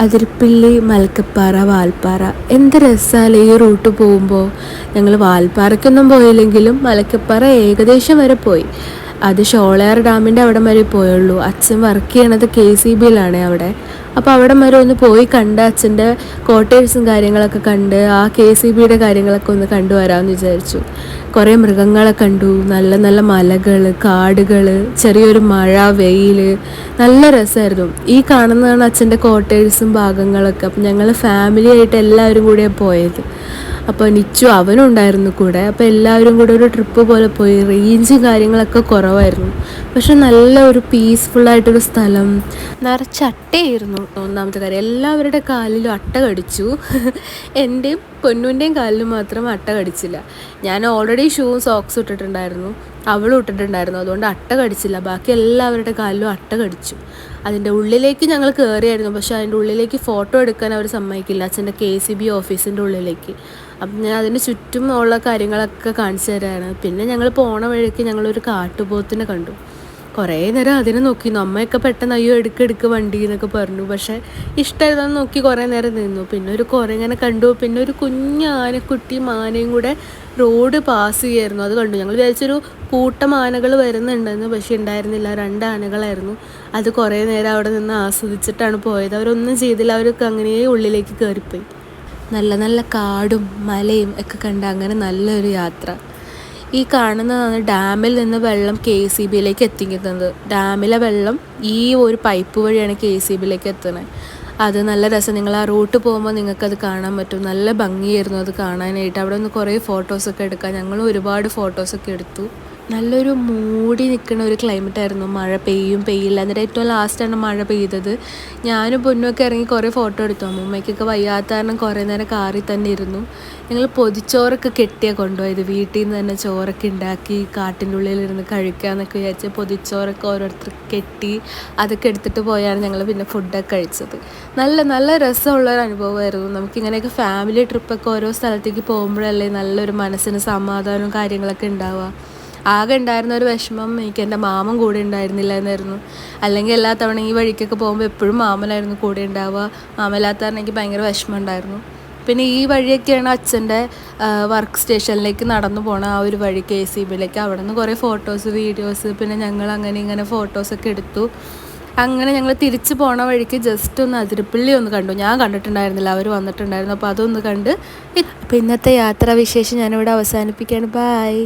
അതിരപ്പിള്ളി മലക്കപ്പാറ വാൽപ്പാറ. എന്ത് രസമല്ലേ ഈ റൂട്ട് പോകുമ്പോൾ ഞങ്ങൾ വാൽപ്പാറയ്ക്കൊന്നും പോയില്ലെങ്കിലും മലക്കപ്പാറ ഏകദേശം വരെ പോയി. അത് ഷോളയാർ ഡാമിന്റെ അവിടെ വരെ പോയുള്ളൂ. അച്ഛൻ വർക്ക് ചെയ്യണത് കെ സി ബിയിലാണ് അവിടെ. അപ്പോൾ അവിടെ വരെ ഒന്ന് പോയി കണ്ട് അച്ഛന്റെ ക്വാർട്ടേഴ്സും കാര്യങ്ങളൊക്കെ കണ്ട് ആ കെ സി ബിയുടെ കാര്യങ്ങളൊക്കെ ഒന്ന് കണ്ടു വരാമെന്ന് വിചാരിച്ചു. കുറേ മൃഗങ്ങളെ കണ്ടു. നല്ല നല്ല മലകൾ കാടുകൾ ചെറിയൊരു മഴ വെയിൽ നല്ല രസമായിരുന്നു ഈ കാണുന്നതാണ് അച്ഛന്റെ ക്വാർട്ടേഴ്സും ഭാഗങ്ങളൊക്കെ. അപ്പം ഞങ്ങൾ ഫാമിലി ആയിട്ട് എല്ലാവരും കൂടിയാണ് പോയത്. അപ്പോൾ നിച്ചു അവനും ഉണ്ടായിരുന്നു കൂടെ. അപ്പോൾ എല്ലാവരും കൂടെ ഒരു ട്രിപ്പ് പോലെ പോയി. റേഞ്ചും കാര്യങ്ങളൊക്കെ കുറവായിരുന്നു. പക്ഷെ നല്ല ഒരു പീസ്ഫുള്ളായിട്ടൊരു സ്ഥലം. നിറച്ച് അട്ടയായിരുന്നു ഒന്നാമത്തെ കാര്യം. എല്ലാവരുടെ കാലിലും അട്ട കടിച്ചു. എന്റെയും പൊന്നുവിന്റെയും കാലിലും മാത്രം അട്ട കടിച്ചില്ല. ഞാൻ ഓൾറെഡി ഷൂവും സോക്സും ഇട്ടിട്ടുണ്ടായിരുന്നു. അവളും ഇട്ടിട്ടുണ്ടായിരുന്നു. അതുകൊണ്ട് അട്ട കടിച്ചില്ല. ബാക്കി എല്ലാവരുടെ കാലിലും അട്ട കടിച്ചു. അതിന്റെ ഉള്ളിലേക്ക് ഞങ്ങൾ കയറിയായിരുന്നു. പക്ഷെ അതിന്റെ ഉള്ളിലേക്ക് ഫോട്ടോ എടുക്കാൻ അവർ സമ്മതിക്കില്ല. അച്ഛന്റെ കെ സി ബി ഓഫീസിന്റെ ഉള്ളിലേക്ക്. അപ്പം ഞാൻ അതിന് ചുറ്റും ഉള്ള കാര്യങ്ങളൊക്കെ കാണിച്ചു തരാണ് പിന്നെ ഞങ്ങൾ പോണ വഴിക്ക് ഞങ്ങളൊരു കാട്ടുപോത്തിനെ കണ്ടു. കുറേ നേരം അതിനെ നോക്കി നമ്മയൊക്കെ പെട്ടെന്ന് അയ്യോ എടുക്ക് എടുക്ക് വണ്ടി എന്നൊക്കെ പറഞ്ഞു. പക്ഷേ ഇഷ്ടമായതെന്ന് നോക്കി കുറേ നേരം നിന്നു. പിന്നെ ഒരു കുറേ ഇങ്ങനെ കണ്ടു. പിന്നെ ഒരു കുഞ്ഞ് ആനക്കുട്ടി മാനയും കൂടെ റോഡ് പാസ് ചെയ്യായിരുന്നു. അത് കണ്ടു. ഞങ്ങൾ വിചാരിച്ചൊരു കൂട്ടം ആനകൾ വരുന്നുണ്ടെന്ന് പക്ഷെ ഉണ്ടായിരുന്നില്ല. രണ്ട് ആനകളായിരുന്നു. അത് കുറേ നേരം അവിടെ നിന്ന് ആസ്വദിച്ചിട്ടാണ് പോയത്. അവരൊന്നും ചെയ്തില്ല. അവരൊക്കെ അങ്ങനെ ഉള്ളിലേക്ക് കയറിപ്പോയി. നല്ല നല്ല കാടും മലയും ഒക്കെ കണ്ട അങ്ങനെ നല്ലൊരു യാത്ര. ഈ കാണുന്നതാണ് ഡാമിൽ നിന്ന് വെള്ളം കെ സി ബിയിലേക്ക് എത്തിക്കുന്നത്. ഡാമിലെ വെള്ളം ഈ ഒരു പൈപ്പ് വഴിയാണ് കെ സി ബിയിലേക്ക് എത്തുന്നത്. അത് നല്ല രസം. നിങ്ങൾ ആ റൂട്ട് പോകുമ്പോൾ നിങ്ങൾക്കത് കാണാൻ പറ്റും. നല്ല ഭംഗിയായിരുന്നു അത് കാണാനായിട്ട്. അവിടെ നിന്ന് കുറേ ഫോട്ടോസൊക്കെ എടുക്കാം ഞങ്ങളും ഒരുപാട് ഫോട്ടോസൊക്കെ എടുത്തു. നല്ലൊരു മൂടി നിൽക്കുന്ന ഒരു ക്ലൈമറ്റ് ആയിരുന്നു. മഴ പെയ്യും പെയ്യില്ല. എന്നിട്ട് ഏറ്റവും ലാസ്റ്റാണ് മഴ പെയ്തത്. ഞാനും പൊന്നുമൊക്കെ ഇറങ്ങി കുറേ ഫോട്ടോ എടുത്തു. അമ്മൂമ്മയ്ക്കൊക്കെ വയ്യാത്ത കാരണം കുറേ നേരം കാറി തന്നെ ഇരുന്നു. ഞങ്ങൾ പൊതിച്ചോറൊക്കെ കെട്ടിയാൽ കൊണ്ടുപോയത്. വീട്ടിൽ നിന്ന് തന്നെ ചോറൊക്കെ ഉണ്ടാക്കി കാട്ടിന്റെ ഉള്ളിലിരുന്ന് കഴിക്കാമെന്നൊക്കെ വിചാരിച്ച് പൊതിച്ചോറൊക്കെ ഓരോരുത്തർ കെട്ടി അതൊക്കെ എടുത്തിട്ട് പോയാണ് ഞങ്ങൾ പിന്നെ ഫുഡൊക്കെ കഴിച്ചത്. നല്ല നല്ല രസമുള്ള ഒരു അനുഭവമായിരുന്നു. നമുക്കിങ്ങനെയൊക്കെ ഫാമിലി ട്രിപ്പൊക്കെ ഓരോ സ്ഥലത്തേക്ക് പോകുമ്പോഴല്ലേ നല്ലൊരു മനസ്സിന് സമാധാനവും കാര്യങ്ങളൊക്കെ ഉണ്ടാവുക. ആകെ ഉണ്ടായിരുന്ന ഒരു വിഷമം എനിക്ക് എന്റെ മാമൻ കൂടെ ഉണ്ടായിരുന്നില്ല എന്നായിരുന്നു അല്ലെങ്കിൽ എല്ലാ തവണ ഈ വഴിക്കൊക്കെ പോകുമ്പോൾ എപ്പോഴും മാമനായിരുന്നു കൂടെ ഉണ്ടാവുക. മാമല്ലാത്ത കാരണം എനിക്ക് ഭയങ്കര വിഷമം ഉണ്ടായിരുന്നു പിന്നെ ഈ വഴിയൊക്കെയാണ് അച്ഛന്റെ വർക്ക് സ്റ്റേഷനിലേക്ക് നടന്നു പോണ ആ ഒരു വഴി കെ സി ബിയിലേക്ക്. അവിടെ നിന്ന് കുറേ ഫോട്ടോസ് വീഡിയോസ് പിന്നെ ഞങ്ങൾ അങ്ങനെ ഇങ്ങനെ ഫോട്ടോസൊക്കെ എടുത്തു. അങ്ങനെ ഞങ്ങൾ തിരിച്ചു പോണ വഴിക്ക് ജസ്റ്റ് ഒന്ന് അതിരപ്പള്ളി ഒന്ന് കണ്ടു. ഞാൻ കണ്ടിട്ടുണ്ടായിരുന്നില്ല അവർ വന്നിട്ടുണ്ടായിരുന്നു. അപ്പോൾ അതൊന്ന് കണ്ട് അപ്പം ഇന്നത്തെ യാത്രാ വിശേഷം ഞാനിവിടെ അവസാനിപ്പിക്കുകയാണ്. ബായ്